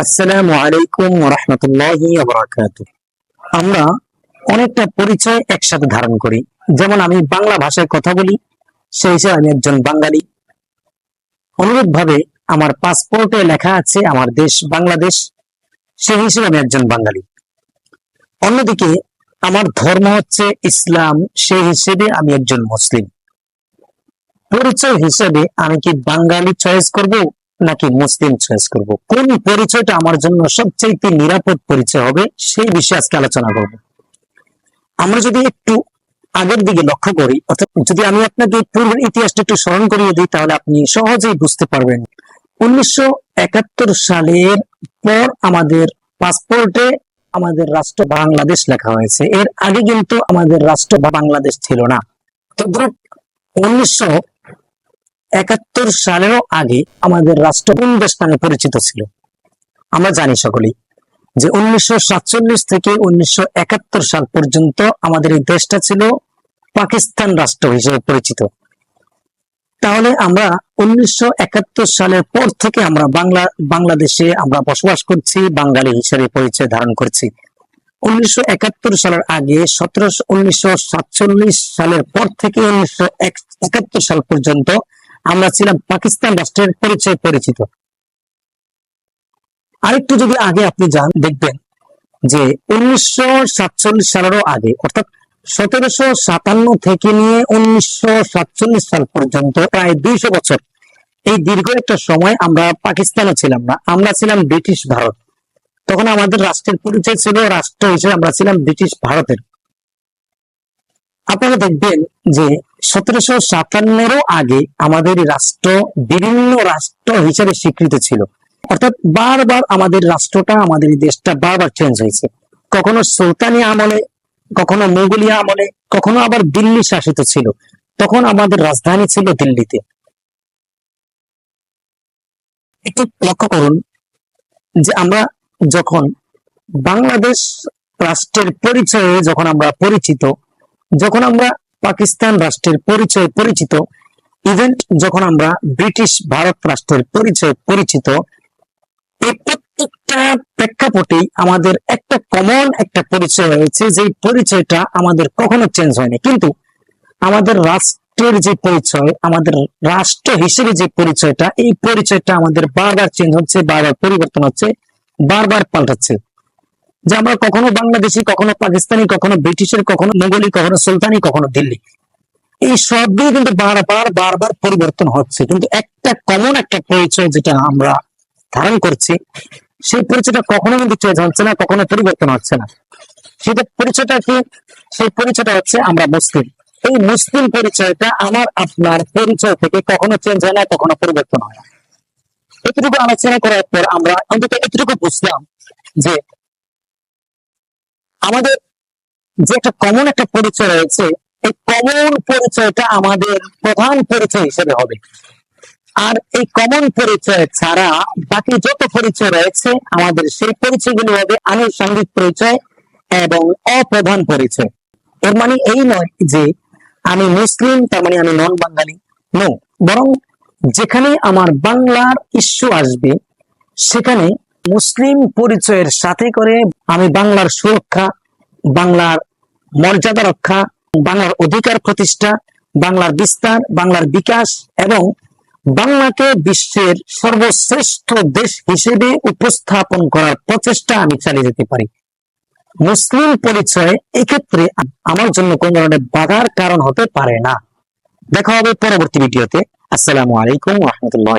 আসসালামু আলাইকুম রহমতুল্লাহি আমরা অনেকটা পরিচয় একসাথে ধারণ করি। যেমন আমি বাংলা ভাষায় কথা বলি, সেই হিসেবে আমি একজন বাঙালি। অনুরূপ ভাবে আমার পাসপোর্টে লেখা আছে আমার দেশ বাংলাদেশ, সেই হিসেবে আমি একজন বাঙালি। অন্যদিকে আমার ধর্ম হচ্ছে ইসলাম, সেই হিসেবে আমি একজন মুসলিম। পরিচয় হিসেবে আমি কি বাঙালি চয়েস করব? নাকি মুসলিম চয়েস করব? কোন পরিচয়টা আমার জন্য সবচেয়ে নিরাপদ পরিচয় হবে সেই বিষয়ে আজকে আলোচনা করব। আমরা যদি একটু আগের দিকে লক্ষ্য করি, অর্থাৎ যদি আমি আপনাকে পূর্বের ইতিহাসটা একটু স্মরণ করিয়ে দিই, তাহলে আপনি সহজেই বুঝতে পারবেন। উনিশশো একাত্তর সালের পর আমাদের পাসপোর্টে আমাদের রাষ্ট্র বাংলাদেশ লেখা হয়েছে। এর আগে কিন্তু আমাদের রাষ্ট্র বাংলাদেশ ছিল না। তো উনিশশো একাত্তর সালেরও আগে আমাদের রাষ্ট্র কোন দেশ নামে পরিচিত ছিল। আমরা জানি সকলেই যে উনিশশো থেকে উনিশশো সাল পর্যন্ত আমাদের এই দেশটা ছিল পাকিস্তান রাষ্ট্র হিসেবে পরিচিত। তাহলে আমরা উনিশশো সালের পর থেকে আমরা বাংলা, বাংলাদেশে আমরা বসবাস করছি, বাঙালি হিসেবে পরিচয় ধারণ করছি। উনিশশো একাত্তর সালের আগে সতেরোশো, উনিশশো সালের পর থেকে উনিশশো একাত্তর সাল পর্যন্ত আমরা ছিলাম পাকিস্তান রাষ্ট্রের পরিচয় পরিচিত। আরেকটু যদি আগে আপনি যান, দেখবেন যে উনিশশো সাতচল্লিশ সালেরও আগে, অর্থাৎ সতেরোশো সাতান্ন থেকে নিয়ে উনিশশো সাতচল্লিশ সাল পর্যন্ত প্রায় দুইশো বছর এই দীর্ঘ একটা সময় আমরা পাকিস্তানে ছিলাম না, আমরা ছিলাম ব্রিটিশ ভারত। তখন আমাদের রাষ্ট্রের পরিচয় ছিল রাষ্ট্র হিসেবে আমরা ছিলাম ব্রিটিশ ভারতের। আপনারা দেখবেন যে সতেরোশো সাতান্নেরও আগে আমাদের রাষ্ট্র বিভিন্ন রাষ্ট্র হিসেবে স্বীকৃত ছিল। অর্থাৎ বারবার আমাদের রাষ্ট্রটা, আমাদের দেশটা বারবার চেঞ্জ হয়েছে। কখনো সুলতানি আমলে, কখনো মুঘলিয়া আমলে, কখনো আবার দিল্লি শাসিত ছিল। তখন আমাদের রাজধানী ছিল দিল্লিতে। একটু লক্ষ্য করুন যে আমরা যখন বাংলাদেশ রাষ্ট্রের পরিচয়ে যখন আমরা পরিচিত যখন আমরা পাকিস্তান রাষ্ট্রের পরিচয় পরিচিত ইভেন্ট যখন আমরা ব্রিটিশ ভারত রাষ্ট্রের পরিচয় পরিচিত, এই প্রত্যেকটা প্রেক্ষাপটেই আমাদের একটা কমন একটা পরিচয় হয়েছে যে পরিচয়টা আমাদের কখনো চেঞ্জ হয়নি। কিন্তু আমাদের রাষ্ট্রের যে পরিচয়, আমাদের রাষ্ট্র হিসেবে যে পরিচয়টা, এই পরিচয়টা আমাদের বারবার চেঞ্জ হচ্ছে, বারবার পরিবর্তন হচ্ছে, বারবার পাল্টাচ্ছে। যে আমরা কখনো বাংলাদেশি, কখনো পাকিস্তানি, কখনো ব্রিটিশের, কখনো মোগলি, কখনো সুলতানি, কখনো দিল্লি। এই সবগুলো কিন্তু বারবার বারবার পরিবর্তন হচ্ছে। কিন্তু একটা কমন একটা পরিচয় যেটা আমরা ধারণ করছি, সেই পরিচয়টা কখনো কিন্তু চেঞ্জ হচ্ছে না, কখনো পরিবর্তন হচ্ছে না। সেটা পরিচয়টা কি? সেই পরিচয়টা হচ্ছে আমরা মুসলিম। এই মুসলিম পরিচয়টা আমার, আপনার পরিচয় থেকে কখনো চেঞ্জ হয় না, কখনো পরিবর্তন হয় না। এতটুকু আলোচনা করার পর আমরা অন্তত এতটুকু বুঝলাম যে আমাদের যে একটা কমন একটা পরিচয় রয়েছে, এই কমন পরিচয়টা আমাদের প্রধান পরিচয় হিসেবে হবে। আর এই কমন পরিচয় ছাড়া বাকি যত পরিচয় রয়েছে, আমাদের সেই পরিচয়গুলো হবে আনুষঙ্গিক পরিচয় এবং অপ্রধান পরিচয়। এর মানে এই নয় যে আমি মুসলিম, তার মানে আমি নন বাঙালি নো, বরং যেখানে আমার বাংলার ইস্যু আসবে, সেখানে মুসলিম পরিচয়ের সাথে করে আমি বাংলার সুরক্ষা বাংলার মর্যাদা রক্ষা, বাংলার অধিকার প্রতিষ্ঠা, বাংলার বিস্তার, বাংলার বিকাশ এবং বাংলাকে বিশ্বের সর্বশ্রেষ্ঠ দেশ হিসেবে উপস্থাপন করার প্রচেষ্টা আমি চালিয়ে যেতে পারি। মুসলিম পরিচয় এক্ষেত্রে আমার জন্য কোন ধরনের বাধার কারণ হতে পারে না। দেখা হবে পরবর্তী ভিডিওতে। আসসালামু আলাইকুম রহমতুল্লাহ